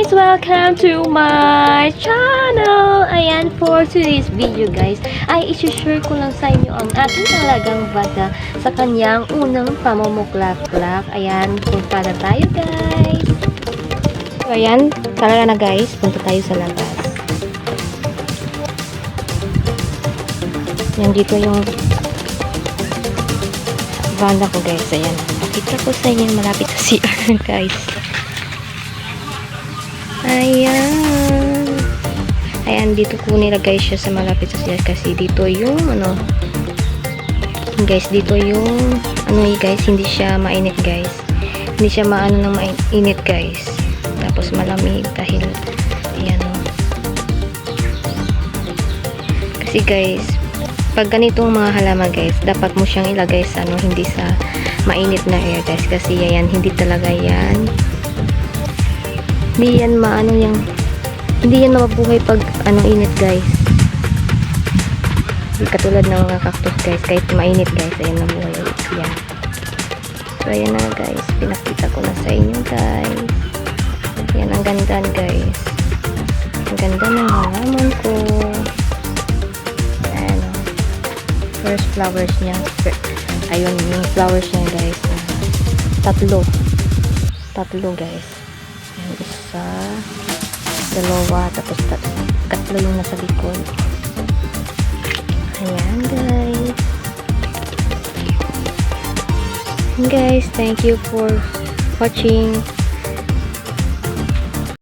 guys! Welcome to my channel! Ayan, for today's video guys, ay isi-share ko lang sa inyo ang ating talagang bata sa kanyang unang pamumuklak-klak. Ayan, punta na tayo guys! So, ayan, tara na guys, punta tayo sa labas. Yan, dito yung banda ko guys. Ayan, pakita ko sa inyo malapit sa CR guys. Ayan. Ayan, dito ko nilagay siya sa malapit sa CR kasi dito yung ano guys, dito yung ano eh guys, hindi siya mainit guys. Hindi siya maano ng mainit guys. Tapos malamig dahil ayan oh. Kasi guys, pag ganitong mga halaman guys, dapat mo siyang ilagay sa ano, hindi sa mainit na air guys. Kasi yan, hindi talaga yan hindi yan maano yung hindi yan mabubuhay pag ano init guys. Katulad ng mga cactus guys. Kahit mainit guys ayan nabuhay ulit yan. So ayan na guys. Pinakita ko na sa inyo guys. Yan ang ganda guys. Ang ganda ng halaman ko. Ayan o first flowers niya. Ayun yung flowers niya guys. Tatlo. Tatlo guys isa, dalawa, tapos tat tatlo yung nasa likod. Ayan, guys. Guys, thank you for watching.